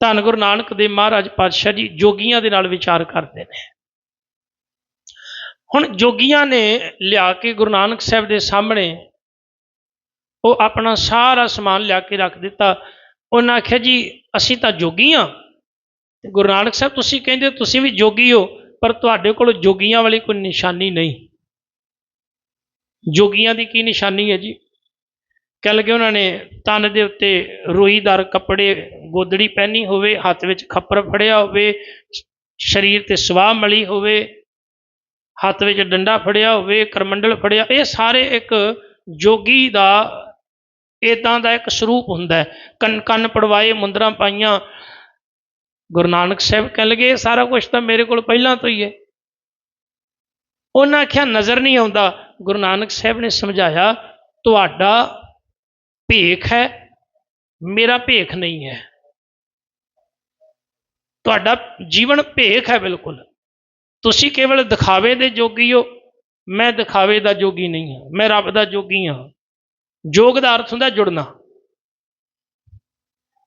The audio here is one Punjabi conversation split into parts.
ਧੰਨ ਗੁਰੂ ਨਾਨਕ ਦੇਵ ਮਹਾਰਾਜ ਪਾਤਸ਼ਾਹ ਜੀ ਜੋਗੀਆਂ ਦੇ ਨਾਲ ਵਿਚਾਰ ਕਰਦੇ ਨੇ। ਹੁਣ ਜੋਗੀਆਂ ਨੇ ਲਿਆ ਕੇ ਗੁਰੂ ਨਾਨਕ ਸਾਹਿਬ ਦੇ ਸਾਹਮਣੇ ਉਹ ਆਪਣਾ ਸਾਰਾ ਸਮਾਨ ਲਿਆ ਕੇ ਰੱਖ ਦਿੱਤਾ। ਉਹਨਾਂ ਆਖਿਆ ਜੀ, ਅਸੀਂ ਤਾਂ ਜੋਗੀ ਹਾਂ ਤੇ ਗੁਰੂ ਨਾਨਕ ਸਾਹਿਬ, ਤੁਸੀਂ ਕਹਿੰਦੇ ਹੋ ਤੁਸੀਂ ਵੀ ਜੋਗੀ ਹੋ, ਪਰ ਤੁਹਾਡੇ ਕੋਲ ਜੋਗੀਆਂ ਵਾਲੀ ਕੋਈ ਨਿਸ਼ਾਨੀ ਨਹੀਂ। ਜੋਗੀਆਂ ਦੀ ਕੀ ਨਿਸ਼ਾਨੀ ਹੈ ਜੀ? ਕਹਿ ਲਗੇ ਉਹਨਾਂ ਨੇ, ਤਨ ਦੇ ਉੱਤੇ ਰੋਈਦਾਰ ਕੱਪੜੇ ਗੋਦੜੀ ਪਹਿਨੀ ਹੋਵੇ, ਹੱਥ ਵਿੱਚ ਖੱਪਰ ਫੜਿਆ ਹੋਵੇ, ਸਰੀਰ ਤੇ ਸਵਾਹ ਮਲੀ ਹੋਵੇ, ਹੱਥ ਵਿੱਚ ਡੰਡਾ ਫੜਿਆ ਹੋਵੇ, ਕਰਮੰਡਲ ਫੜਿਆ, ਇਹ ਸਾਰੇ ਇੱਕ ਜੋਗੀ ਦਾ ਇਦਾਂ ਦਾ ਇੱਕ ਸਰੂਪ ਹੁੰਦਾ ਕੰਨ ਕੰਨ ਪੜਵਾਏ, ਮੁੰਦਰਾਂ ਪਾਈਆਂ, ਗੁਰੂ ਨਾਨਕ ਸਾਹਿਬ ਕਹਿ ਲਗੇ, ਇਹ ਸਾਰਾ ਕੁਝ ਤਾਂ ਮੇਰੇ ਕੋਲ ਪਹਿਲਾਂ ਤੋਂ ਹੀ ਹੈ। ਉਹਨਾਂ ਆਖਿਆ, ਨਜ਼ਰ ਨਹੀਂ ਆਉਂਦਾ। ਗੁਰੂ ਨਾਨਕ ਸਾਹਿਬ ਨੇ ਸਮਝਾਇਆ, ਤੁਹਾਡਾ ਭੇਖ ਹੈ, ਮੇਰਾ ਭੇਖ ਨਹੀਂ ਹੈ। ਤੁਹਾਡਾ ਜੀਵਨ ਭੇਖ ਹੈ ਬਿਲਕੁਲ। ਤੁਸੀਂ ਕੇਵਲ ਦਿਖਾਵੇ ਦੇ ਜੋਗੀ ਹੋ। ਮੈਂ ਦਿਖਾਵੇ ਦਾ ਜੋਗੀ ਨਹੀਂ ਹਾਂ। ਮੈਂ ਰੱਬ ਦਾ ਜੋਗੀ ਹਾਂ। ਜੋਗ ਦਾ ਅਰਥ ਹੁੰਦਾ ਜੁੜਨਾ।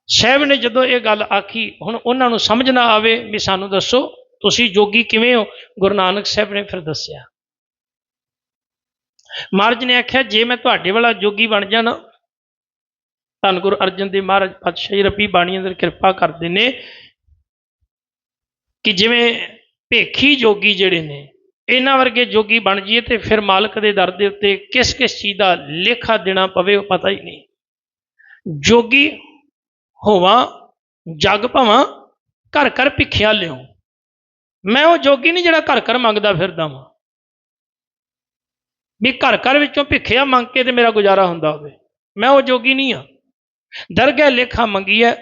ਸਾਹਿਬ ਨੇ ਜਦੋਂ ਇਹ ਗੱਲ ਆਖੀ, ਹੁਣ ਉਹਨਾਂ ਨੂੰ ਸਮਝ ਨਾ ਆਵੇ ਵੀ ਸਾਨੂੰ ਦੱਸੋ, ਤੁਸੀਂ ਜੋਗੀ ਕਿਵੇਂ ਹੋ? ਗੁਰੂ ਨਾਨਕ ਸਾਹਿਬ ਨੇ ਫਿਰ ਦੱਸਿਆ। ਮਹਾਰਾਜ ਨੇ ਆਖਿਆ, ਜੇ ਮੈਂ ਤੁਹਾਡੇ ਵਾਲਾ ਜੋਗੀ ਬਣ ਜਾਣਾ, ਧੰਨ ਗੁਰੂ ਅਰਜਨ ਦੇਵ ਮਹਾਰਾਜ ਪਾਤਸ਼ਾਹੀ ਰੱਬੀ ਬਾਣੀ ਅੰਦਰ ਕਿਰਪਾ ਕਰਦੇ ਨੇ ਕਿ ਜਿਵੇਂ ਭੇਖੀ ਜੋਗੀ ਜਿਹੜੇ ਨੇ, ਇਹਨਾਂ ਵਰਗੇ ਜੋਗੀ ਬਣ ਜਾਈਏ ਤੇ ਫਿਰ ਮਾਲਕ ਦੇ ਦਰ ਦੇ ਉੱਤੇ ਕਿਸ ਕਿਸ ਚੀਜ਼ ਦਾ ਲੇਖਾ ਦੇਣਾ ਪਵੇ ਉਹ ਪਤਾ ਹੀ ਨਹੀਂ। ਜੋਗੀ ਹੋਵਾਂ, ਜਗ ਭਵਾਂ ਘਰ ਘਰ ਭਿੱਖਿਆ ਲਿਓ ਮੈਂ ਉਹ ਜੋਗੀ ਨਹੀਂ ਜਿਹੜਾ ਘਰ ਘਰ ਮੰਗਦਾ ਫਿਰਦਾ ਵਾਂ। ਵੀ ਘਰ ਘਰ ਵਿੱਚੋਂ ਭਿੱਖਿਆ ਮੰਗ ਕੇ ਤੇ ਮੇਰਾ ਗੁਜ਼ਾਰਾ ਹੁੰਦਾ ਹੋਵੇ। ਮੈਂ ਉਹ ਜੋਗੀ ਨਹੀਂ ਆ ਦਰਗਹਿ ਲੇਖਾ ਮੰਗੀ ਹੈ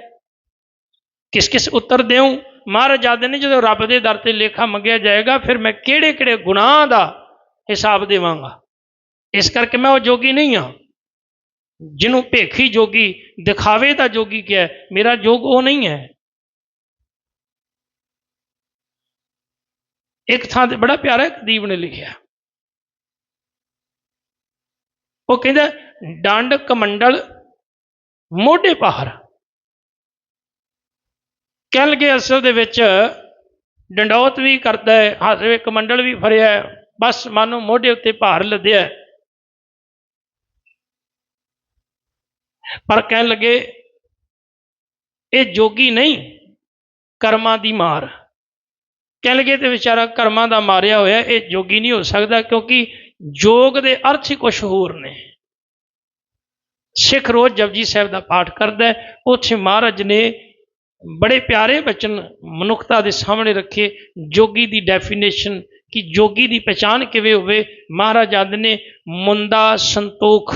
ਕਿਸ ਕਿਸ ਉੱਤਰ ਦੇਉ ਮਹਾਰਾਜ ਆਦੇ ਨੇ ਜਦੋਂ ਰੱਬ ਦੇ ਦਰ ਤੇ ਲੇਖਾ ਮੰਗਿਆ ਜਾਏਗਾ ਫਿਰ ਮੈਂ ਕਿਹੜੇ ਕਿਹੜੇ ਗੁਨਾਹ ਦਾ ਹਿਸਾਬ ਦੇਵਾਂਗਾ ਇਸ ਕਰਕੇ ਮੈਂ ਉਹ ਜੋਗੀ ਨਹੀਂ ਆ ਜਿਹਨੂੰ ਭੇਖੀ ਜੋਗੀ ਦਿਖਾਵੇ ਦਾ ਜੋਗੀ ਕਿਹਾ ਮੇਰਾ ਜੋਗ ਉਹ ਨਹੀਂ ਹੈ ਇੱਕ ਥਾਂ ਤੇ ਬੜਾ ਪਿਆਰਾ ਕਦੀਬ ਨੇ ਲਿਖਿਆ ਉਹ ਕਹਿੰਦਾ ਡੰਡ ਕਮੰਡਲ ਮੋਢੇ ਪਹਾੜ ਕਹਿ ਲਗੇ ਅਸਲ ਦੇ ਵਿੱਚ ਡੰਡੌਤ ਵੀ ਕਰਦਾ ਹੈ ਹੱਥ ਕਮੰਡਲ ਵੀ ਫਰਿਆ ਹੈ, ਬਸ ਮਾਨੋ ਮੋਢੇ ਉੱਤੇ ਭਾਰ ਲੱਦਿਆ ਪਰ ਕਹਿਣ ਲੱਗੇ, ਇਹ ਜੋਗੀ ਨਹੀਂ, ਕਰਮਾਂ ਦੀ ਮਾਰ। ਕਹਿਣ ਲੱਗੇ ਤੇ ਵਿਚਾਰਾ ਕਰਮਾਂ ਦਾ ਮਾਰਿਆ ਹੋਇਆ, ਇਹ ਜੋਗੀ ਨਹੀਂ ਹੋ ਸਕਦਾ ਕਿਉਂਕਿ ਜੋਗ ਦੇ ਅਰਥ ਹੀ ਕੁਝ ਹੋਰ ਨੇ। ਸਿੱਖ ਰੋਜ਼ ਜਪਜੀ ਸਾਹਿਬ ਦਾ ਪਾਠ ਕਰਦਾ ਉੱਥੇ ਮਹਾਰਾਜ ਨੇ ਬੜੇ ਪਿਆਰੇ ਬਚਨ ਮਨੁੱਖਤਾ ਦੇ ਸਾਹਮਣੇ ਰੱਖੇ। ਜੋਗੀ ਦੀ ਡੈਫੀਨੇਸ਼ਨ ਕਿ ਜੋਗੀ ਦੀ ਪਛਾਣ ਕਿਵੇਂ ਹੋਵੇ? ਮਹਾਰਾਜ ਆਦ ਨੇ ਮੁੰਦਾ ਸੰਤੋਖ,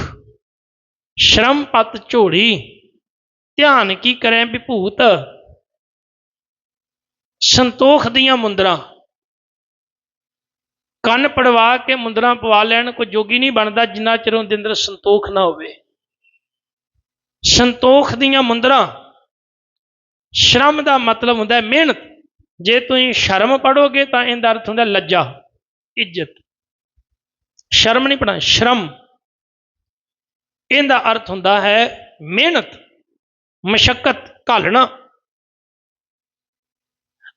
ਸ਼ਰਮ ਪਤ ਝੋੜੀ ਧਿਆਨ ਕੀ ਕਰੇ ਵਿਭੂਤ? ਸੰਤੋਖ ਦੀਆਂ ਮੁੰਦਰਾਂ। ਕੰਨ ਪੜਵਾ ਕੇ ਮੁੰਦਰਾਂ ਪਵਾ ਲੈਣ, ਕੋਈ ਜੋਗੀ ਨਹੀਂ ਬਣਦਾ ਜਿੰਨਾ ਚਿਰ ਉਹਦੇ ਅੰਦਰ ਸੰਤੋਖ ਨਾ ਹੋਵੇ। ਸੰਤੋਖ ਦੀਆਂ ਮੁੰਦਰਾਂ। ਸ਼ਰਮ ਦਾ ਮਤਲਬ ਹੁੰਦਾ ਹੈ ਮਿਹਨਤ। ਜੇ ਤੁਸੀਂ ਸ਼ਰਮ ਪੜੋਗੇ ਤਾਂ ਇਹਦਾ ਅਰਥ ਹੁੰਦਾ ਲੱਜਾ, ਇੱਜ਼ਤ। ਸ਼ਰਮ ਨਹੀਂ ਪੜਨਾ ਸ਼ਰਮ। ਇਹਦਾ ਅਰਥ ਹੁੰਦਾ ਹੈ ਮਿਹਨਤ, ਮਸ਼ਕਤ, ਘਾਲਣਾ।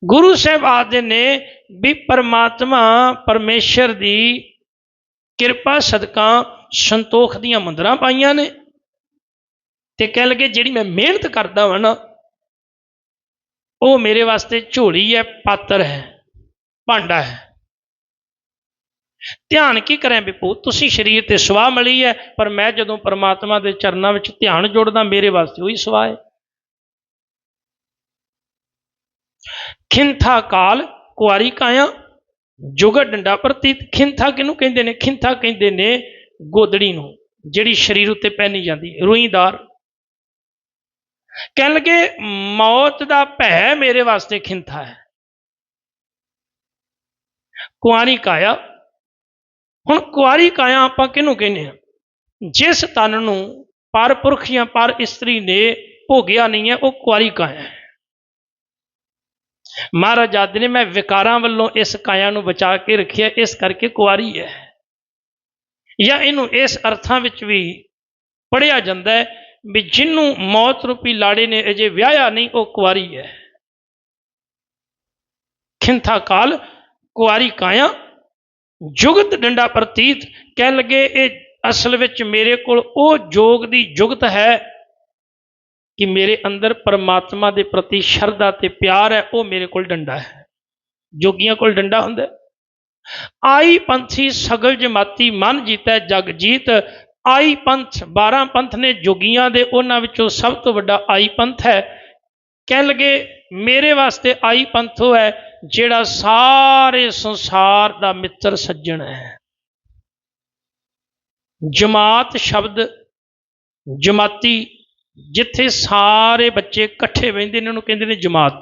ਗੁਰੂ ਸਾਹਿਬ ਆਦੇ ਨੇ ਵੀ ਪਰਮਾਤਮਾ ਪਰਮੇਸ਼ਰ ਦੀ ਕਿਰਪਾ, ਸਦਕਾ, ਸੰਤੋਖ ਦੀਆਂ ਮੰਦਰਾਂ ਪਾਈਆਂ ਨੇ। ਤੇ ਕਹਿ ਲਗੇ ਜਿਹੜੀ ਮੈਂ ਮਿਹਨਤ ਕਰਦਾ ਹਾਂ ਨਾ ਉਹ ਮੇਰੇ ਵਾਸਤੇ ਝੋਲੀ ਹੈ, ਪਾਤਰ ਹੈ, ਭਾਂਡਾ ਹੈ। ਧਿਆਨ ਕੀ ਕਰਾਂ ਵਿਪੂ ਤੁਸੀਂ ਸਰੀਰ ਤੇ ਸਵਾਹ ਮਿਲੀ ਹੈ, ਪਰ ਮੈਂ ਜਦੋਂ ਪਰਮਾਤਮਾ ਦੇ ਚਰਨਾਂ ਵਿੱਚ ਧਿਆਨ ਜੋੜਦਾ, ਮੇਰੇ ਵਾਸਤੇ ਉਹੀ ਸਵਾਹ ਹੈ। ਖਿੰਥਾ ਕਾਲ, ਕੁਆਰੀ ਕਾਇਆ ਜੁਗਤ ਡੰਡਾ ਪ੍ਰਤੀਤ, ਖਿੰਥਾ ਕਿਹਨੂੰ ਕਹਿੰਦੇ ਨੇ? ਖਿੰਥਾ ਕਹਿੰਦੇ ਨੇ ਗੋਦੜੀ ਨੂੰ, ਜਿਹੜੀ ਸਰੀਰ ਉੱਤੇ ਪਹਿਨੀ ਜਾਂਦੀ ਰੂਈਦਾਰ। ਕਹਿਣ ਲੱਗੇ, ਮੌਤ ਦਾ ਭੈ ਮੇਰੇ ਵਾਸਤੇ ਖਿੰਥਾ ਹੈ। ਕੁਆਰੀ ਕਾਇਆ। ਹੁਣ ਕੁਆਰੀ ਕਾਇਆ ਆਪਾਂ ਕਿਹਨੂੰ ਕਹਿੰਦੇ ਆ ਜਿਸ ਤਨ ਨੂੰ ਪਰਪੁਰਖ ਜਾਂ ਪਰ ਇਸਤਰੀ ਨੇ ਭੋਗਿਆ ਨਹੀਂ ਹੈ, ਉਹ ਕੁਆਰੀ ਕਾਇਆ ਹੈ। ਮਹਾਰਾਜ ਆਦਿ ਨੇ, ਮੈਂ ਵਿਕਾਰਾਂ ਵੱਲੋਂ ਇਸ ਕਾਇਆ ਨੂੰ ਬਚਾ ਕੇ ਰੱਖਿਆ, ਇਸ ਕਰਕੇ ਕੁਆਰੀ ਹੈ। ਜਾਂ ਇਹਨੂੰ ਇਸ ਅਰਥਾਂ ਵਿੱਚ ਵੀ ਪੜਿਆ ਜਾਂਦਾ ਹੈ ਵੀ ਜਿਹਨੂੰ ਮੌਤ ਰੂਪੀ ਲਾੜੇ ਨੇ ਅਜੇ ਵਿਆਹਿਆ ਨਹੀਂ, ਉਹ ਕੁਆਰੀ ਹੈ। ਖਿੰਥਾ ਕਾਲ, ਕੁਆਰੀ ਕਾਇਆ, ਜੁਗਤ ਡੰਡਾ ਪ੍ਰਤੀਤ, ਕਹਿ ਲਗੇ, ਇਹ ਅਸਲ ਵਿੱਚ ਮੇਰੇ ਕੋਲ ਉਹ ਜੋਗ ਦੀ ਜੁਗਤ ਹੈ ਕਿ ਮੇਰੇ ਅੰਦਰ ਪਰਮਾਤਮਾ ਦੇ ਪ੍ਰਤੀ ਸ਼ਰਧਾ ਤੇ ਪਿਆਰ ਹੈ, ਉਹ ਮੇਰੇ ਕੋਲ ਡੰਡਾ ਹੈ। ਜੋਗੀਆਂ ਕੋਲ ਡੰਡਾ ਹੁੰਦਾ ਆਈ ਪੰਥੀ ਸਗਲ ਜਮਾਤੀ ਮਨ ਜੀਤੈ ਜਗ ਜੀਤ ਆਈ ਪੰਥ 12 ਪੰਥ ਨੇ ਜੋਗੀਆਂ ਦੇ ਉਹਨਾਂ ਵਿੱਚੋਂ ਸਭ ਤੋਂ ਵੱਡਾ ਆਈ ਪੰਥ ਹੈ। ਕਹਿ ਲਗੇ, ਮੇਰੇ ਵਾਸਤੇ ਆਈ ਪੰਥ ਉਹ ਹੈ ਜਿਹੜਾ ਸਾਰੇ ਸੰਸਾਰ ਦਾ ਮਿੱਤਰ ਸੱਜਣ ਹੈ। ਜਮਾਤ ਸ਼ਬਦ, ਜਮਾਤੀ, ਜਿੱਥੇ ਸਾਰੇ ਬੱਚੇ ਇਕੱਠੇ ਬਹਿੰਦੇ ਨੇ, ਉਹਨੂੰ ਕਹਿੰਦੇ ਨੇ ਜਮਾਤ।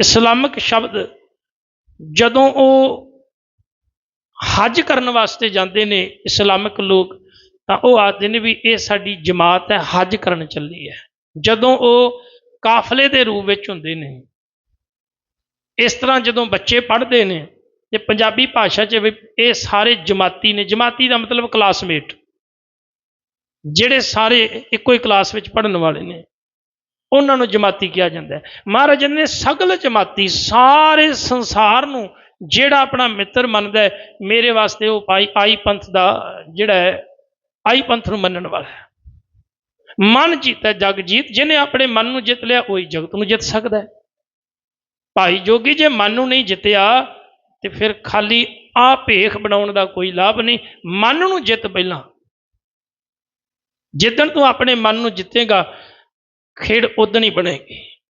ਇਸਲਾਮਿਕ ਸ਼ਬਦ, ਜਦੋਂ ਉਹ ਹਜ ਕਰਨ ਵਾਸਤੇ ਜਾਂਦੇ ਨੇ ਇਸਲਾਮਿਕ ਲੋਕ, ਤਾਂ ਉਹ ਆਖਦੇ ਨੇ ਵੀ ਇਹ ਸਾਡੀ ਜਮਾਤ ਹੈ, ਹਜ ਕਰਨ ਚੱਲੀ ਹੈ। ਜਦੋਂ ਉਹ ਕਾਫਲੇ ਦੇ ਰੂਪ ਵਿੱਚ ਹੁੰਦੇ ਨੇ, ਇਸ ਤਰ੍ਹਾਂ ਜਦੋਂ ਬੱਚੇ ਪੜ੍ਹਦੇ ਨੇ ਤੇ ਪੰਜਾਬੀ ਭਾਸ਼ਾ 'ਚ ਵੀ ਇਹ ਸਾਰੇ ਜਮਾਤੀ ਨੇ, ਜਮਾਤੀ ਦਾ ਮਤਲਬ ਕਲਾਸਮੇਟ, ਜਿਹੜੇ ਸਾਰੇ ਇੱਕੋ ਹੀ ਕਲਾਸ ਵਿੱਚ ਪੜ੍ਹਨ ਵਾਲੇ ਨੇ, ਉਹਨਾਂ ਨੂੰ ਜਮਾਤੀ ਕਿਹਾ ਜਾਂਦਾ ਹੈ। ਮਹਾਰਾਜ ਨੇ, ਸਗਲ ਜਮਾਤੀ ਸਾਰੇ ਸੰਸਾਰ ਨੂੰ ਜਿਹੜਾ ਆਪਣਾ ਮਿੱਤਰ ਮੰਨਦਾ ਮੇਰੇ ਵਾਸਤੇ ਉਹ ਭਾਈ ਆਈ ਪੰਥ ਦਾ ਜਿਹੜਾ ਹੈ, ਆਈ ਪੰਥ ਨੂੰ ਮੰਨਣ ਵਾਲਾ ਹੈ। ਮਨ ਜੀਤਾ ਜਗ ਜੀਤ, ਜਿਹਨੇ ਆਪਣੇ ਮਨ ਨੂੰ ਜਿੱਤ ਲਿਆ, ਉਹੀ ਜਗਤ ਨੂੰ ਜਿੱਤ ਸਕਦਾ ਹੈ। ਭਾਈ ਜੋਗੀ ਜੇ ਮਨ ਨੂੰ ਨਹੀਂ ਜਿੱਤਿਆ, ਤੇ ਫਿਰ ਖਾਲੀ ਆ ਭੇਖ ਬਣਾਉਣ ਦਾ ਕੋਈ ਲਾਭ ਨਹੀਂ। ਮਨ ਨੂੰ ਜਿੱਤ ਪਹਿਲਾਂ। ਜਿੱਦਣ ਤੂੰ ਆਪਣੇ ਮਨ ਨੂੰ ਜਿੱਤੇਗਾ, ਖੇਡ ਉਦਣ ਹੀ ਬਣੇਗੀ।